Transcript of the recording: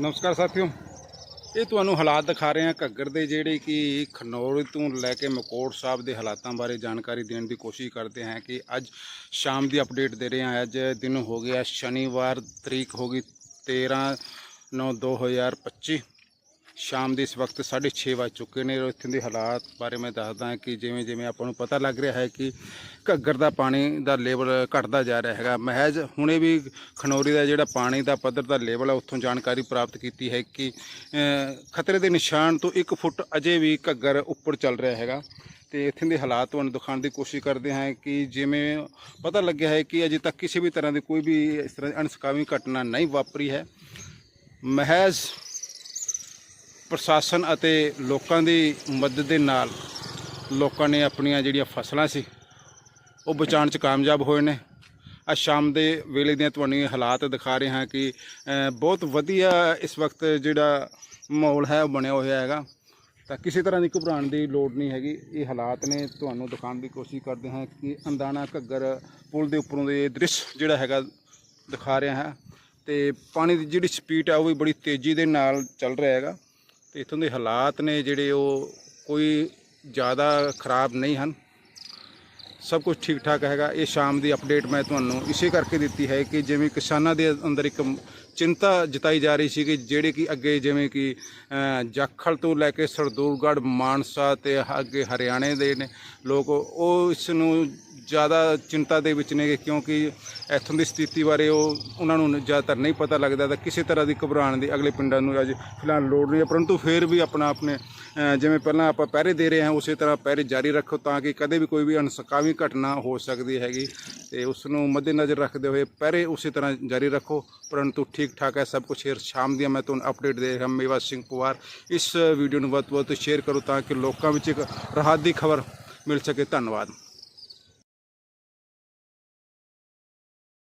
ਨਮਸਕਾਰ ਸਾਥੀਓ। ਇਹ ਤੁਹਾਨੂੰ ਹਾਲਾਤ ਦਿਖਾ ਰਹੇ ਹਾਂ ਘੱਗਰ ਦੇ ਜਿਹੜੇ ਕਿ ਖਨੌਰ ਤੋਂ ਲੈ ਕੇ ਮਕੋੜ ਸਾਹਿਬ ਦੇ ਹਾਲਾਤਾਂ ਬਾਰੇ ਜਾਣਕਾਰੀ ਦੇਣ ਦੀ ਕੋਸ਼ਿਸ਼ ਕਰਦੇ ਹਾਂ ਕਿ ਅੱਜ ਸ਼ਾਮ ਦੀ ਅਪਡੇਟ ਦੇ ਰਹੇ ਹਾਂ। ਅੱਜ ਦਿਨ ਹੋ ਗਿਆ ਸ਼ਨੀਵਾਰ, ਤਰੀਕ ਹੋ ਗਈ 13 9 2025 ਸ਼ਾਮ ਦੇ ਇਸ ਵਕਤ 6:30 ਵੱਜ ਚੁੱਕੇ ਨੇ। ਔਰ ਇੱਥੇ ਦੇ ਹਾਲਾਤ ਬਾਰੇ ਮੈਂ ਦੱਸਦਾ ਕਿ ਜਿਵੇਂ ਜਿਵੇਂ ਆਪਾਂ ਨੂੰ ਪਤਾ ਲੱਗ ਰਿਹਾ ਹੈ ਕਿ ਘੱਗਰ ਦਾ ਪਾਣੀ ਦਾ ਲੈਵਲ ਘਟਦਾ ਜਾ ਰਿਹਾ ਹੈਗਾ। ਮਹਿਜ ਹੁਣੇ ਵੀ ਖਨੌਰੀ ਦਾ ਜਿਹੜਾ ਪਾਣੀ ਦਾ ਪੱਧਰ ਦਾ ਲੈਵਲ ਹੈ ਉੱਥੋਂ ਜਾਣਕਾਰੀ ਪ੍ਰਾਪਤ ਕੀਤੀ ਹੈ ਕਿ ਖਤਰੇ ਦੇ ਨਿਸ਼ਾਨ ਤੋਂ 1 ਫੁੱਟ ਅਜੇ ਵੀ ਘੱਗਰ ਉੱਪਰ ਚੱਲ ਰਿਹਾ ਹੈਗਾ। ਤੇ ਇੱਥੇ ਦੇ ਹਾਲਾਤ ਤੁਹਾਨੂੰ ਦਿਖਾਉਣ ਦੀ ਕੋਸ਼ਿਸ਼ ਕਰਦੇ ਹਾਂ ਕਿ ਜਿਵੇਂ ਪਤਾ ਲੱਗਿਆ ਹੈ ਕਿ ਅਜੇ ਤੱਕ ਕਿਸੇ ਵੀ ਤਰ੍ਹਾਂ ਦੀ ਕੋਈ ਵੀ ਇਸ ਤਰ੍ਹਾਂ ਦੀ ਅਣਸਕਾਵੀ ਘਟਨਾ ਨਹੀਂ ਵਾਪਰੀ ਹੈ। ਮਹਿਜ਼ ਪ੍ਰਸ਼ਾਸਨ ਅਤੇ ਲੋਕਾਂ ਦੀ ਮਦਦ ਦੇ ਨਾਲ ਲੋਕਾਂ ਨੇ ਆਪਣੀਆਂ ਜਿਹੜੀਆਂ ਫਸਲਾਂ ਸੀ, ਉਹ ਬਚਾਉਣ 'ਚ ਕਾਮਯਾਬ ਹੋਏ ਨੇ। ਅੱਜ ਸ਼ਾਮ ਦੇ ਵੇਲੇ ਦੀਆਂ ਤੁਹਾਨੂੰ ਇਹ ਹਾਲਾਤ ਦਿਖਾ ਰਹੇ ਹਾਂ ਕਿ ਬਹੁਤ ਵਧੀਆ ਇਸ ਵਕਤ ਜਿਹੜਾ ਮਾਹੌਲ ਹੈ, ਉਹ ਬਣਿਆ ਹੋਇਆ ਹੈਗਾ। ਤਾਂ ਕਿਸੇ ਤਰ੍ਹਾਂ ਦੀ ਘਬਰਾਉਣ ਦੀ ਲੋੜ ਨਹੀਂ ਹੈਗੀ। ਇਹ ਹਾਲਾਤ ਨੇ, ਤੁਹਾਨੂੰ ਦਿਖਾਉਣ ਦੀ ਕੋਸ਼ਿਸ਼ ਕਰਦੇ ਹਾਂ ਕਿ ਅੰਦਾਣਾ ਘੱਗਰ ਪੁਲ ਦੇ ਉੱਪਰੋਂ ਦੇ ਦ੍ਰਿਸ਼ ਜਿਹੜਾ ਹੈਗਾ ਦਿਖਾ ਰਿਹਾ ਹੈ। ਤੇ ਪਾਣੀ ਦੀ ਜਿਹੜੀ ਸਪੀਡ ਹੈ, ਉਹ ਵੀ ਬੜੀ ਤੇਜ਼ੀ ਦੇ ਨਾਲ ਚੱਲ ਰਿਹਾ ਹੈਗਾ। ਤੇ ਇਥੋਂ ਦੇ ਹਾਲਾਤ ਨੇ ਜਿਹੜੇ ਉਹ ਕੋਈ ਜ਼ਿਆਦਾ ਖਰਾਬ ਨਹੀਂ ਹਨ। ਸਭ ਕੁਝ ਠੀਕ ਠਾਕ ਹੈਗਾ। ਇਹ ਸ਼ਾਮ ਦੀ ਅਪਡੇਟ ਮੈਂ ਤੁਹਾਨੂੰ ਇਸੇ ਕਰਕੇ ਦਿੱਤੀ ਹੈ ਕਿ ਜਿਵੇਂ ਕਿਸਾਨਾਂ ਦੇ ਅੰਦਰ ਇੱਕ ਚਿੰਤਾ ਜਤਾਈ ਜਾ ਰਹੀ ਸੀ ਕਿ ਜਿਹੜੇ ਕਿ ਅੱਗੇ ਜਿਵੇਂ ਕਿ ਅ, ਜਾਖਲ ਤੋਂ ਲੈ ਕੇ ਸਰਦੂਲਗੜ੍ਹ ਮਾਨਸਾ ਤੇ ਅੱਗੇ ਹਰਿਆਣੇ ਦੇ ਨੇ ਲੋਕ ਉਹ ਇਸ ਨੂੰ ਜ਼ਿਆਦਾ ਚਿੰਤਾ ਦੇ ਵਿੱਚ ਨੇ ਕਿਉਂਕਿ ਇੱਥੋਂ ਦੀ ਸਥਿਤੀ ਬਾਰੇ ਉਹ ਉਹਨਾਂ ਨੂੰ ਜ਼ਿਆਦਾਤਰ ਨਹੀਂ ਪਤਾ ਲੱਗਦਾ ਤਾਂ ਕਿਸੇ ਤਰ੍ਹਾਂ ਦੀ ਘਬਰਾਉਣ ਦੀ ਅਗਲੇ ਪਿੰਡਾਂ ਨੂੰ ਅੱਜ ਫਿਲਹਾਲ ਲੋੜ ਨਹੀਂ ਹੈ, ਪਰੰਤੂ ਫਿਰ ਵੀ ਆਪਣਾ ਆਪਣੇ ਜਿਵੇਂ ਪਹਿਲਾਂ ਆਪਾਂ ਪਹਿਰੇ ਦੇ ਰਹੇ ਹਾਂ, ਉਸੇ ਤਰ੍ਹਾਂ ਪਹਿਰੇ ਜਾਰੀ ਰੱਖੋ ਤਾਂ ਕਿ ਕਦੇ ਵੀ ਕੋਈ ਵੀ ਅਣਸਕਾਵੀ ਘਟਨਾ ਹੋ ਸਕਦੀ ਹੈਗੀ ਤੇ ਉਸ ਨੂੰ ਮੱਦੇਨਜ਼ਰ ਰੱਖਦੇ ਹੋਏ ਪਹਿਰੇ ਉਸੇ ਤਰ੍ਹਾਂ ਜਾਰੀ ਰੱਖੋ। ਪਰੰਤੂ ਠੀਕ ਠਾਕ ਹੈ, ਸਭ ਕੁਝ ਫਿਰ ਸ਼ਾਮ ਦੀਆਂ ਮੈਂ ਤੁਹਾਨੂੰ ਅਪਡੇਟ ਦੇ ਰਿਹਾ, ਮੇਵਾ ਸਿੰਘ ਪਵਾਰ। ਇਸ ਵੀਡੀਓ ਨੂੰ ਵੱਧ ਤੋਂ ਵੱਧ ਸ਼ੇਅਰ ਕਰੋ ਤਾਂ ਕਿ ਲੋਕਾਂ ਵਿੱਚ ਇੱਕ ਰਾਹਤ ਦੀ ਖਬਰ ਮਿਲ ਸਕੇ। ਧੰਨਵਾਦ।